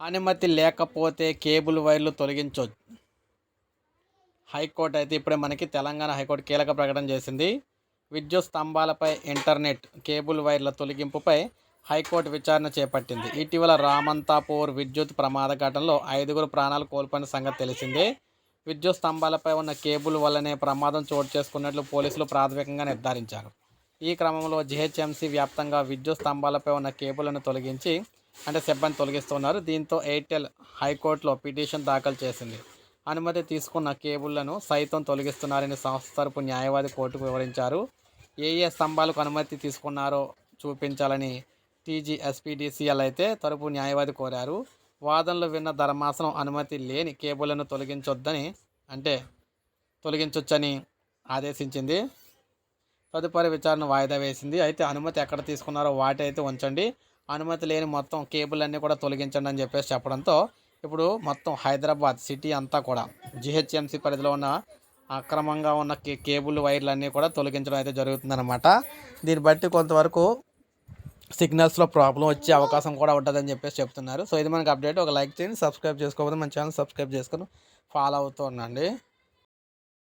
అనుమతి లేకపోతే కేబుల్ వైర్లు తొలగించవచ్చు హైకోర్టు అయితే ఇప్పుడే మనకి తెలంగాణ హైకోర్టు కీలక ప్రకటన చేసింది. విద్యుత్ స్తంభాలపై ఇంటర్నెట్ కేబుల్ వైర్ల తొలగింపుపై హైకోర్టు విచారణ చేపట్టింది. ఇటీవల రామంతాపూర్ విద్యుత్ ప్రమాద ఘటనలో ఐదుగురు ప్రాణాలు కోల్పోయిన సంగతి తెలిసిందే. విద్యుత్ స్తంభాలపై ఉన్న కేబుల్ వల్లనే ప్రమాదం చోటు చేసుకున్నట్లు పోలీసులు ప్రాథమికంగా నిర్ధారించారు. ఈ క్రమంలో జిహెచ్ఎంసీ వ్యాప్తంగా విద్యుత్ స్తంభాలపై ఉన్న కేబుల్ను తొలగించి అంటే సిబ్బంది తొలగిస్తున్నారు. దీంతో ఎయిర్టెల్ హైకోర్టులో పిటిషన్ దాఖలు చేసింది. అనుమతి తీసుకున్న కేబుళ్ళను సైతం తొలగిస్తున్నారని సంస్థ తరపు న్యాయవాది కోర్టుకు వివరించారు. ఏ ఏ స్తంభాలకు అనుమతి తీసుకున్నారో చూపించాలని టీజీఎస్పీడీసీఎల్ అయితే తరపు న్యాయవాది కోరారు. వాదనలు విన్న ధర్మాసనం అనుమతి లేని కేబుళ్ళను తొలగించొద్దని అంటే తొలగించొచ్చని ఆదేశించింది. తదుపరి విచారణ వాయిదా వేసింది. అయితే అనుమతి ఎక్కడ తీసుకున్నారో వాటి అయితే ఉంచండి. అనుమతి లేని మొత్తం కేబుల్ అన్నీ కూడా తొలగించండి అని చెప్పేసి చెప్పడంతో ఇప్పుడు మొత్తం హైదరాబాద్ సిటీ అంతా కూడా జిహెచ్ఎంసీ పరిధిలో ఉన్న అక్రమంగా ఉన్న కేబుల్ వైర్లు అన్నీ కూడా తొలగించడం అయితే జరుగుతుందన్నమాట. దీన్ని బట్టి కొంతవరకు సిగ్నల్స్లో ప్రాబ్లం వచ్చే అవకాశం కూడా ఉంటుందని చెప్పేసి చెప్తున్నారు. సో ఇది మనకు అప్డేట్. ఒక లైక్ చేయండి సబ్స్క్రైబ్ చేసుకోకపోతే మన ఛానల్ సబ్స్క్రైబ్ చేసుకొని ఫాలో అవుతూ ఉండండి.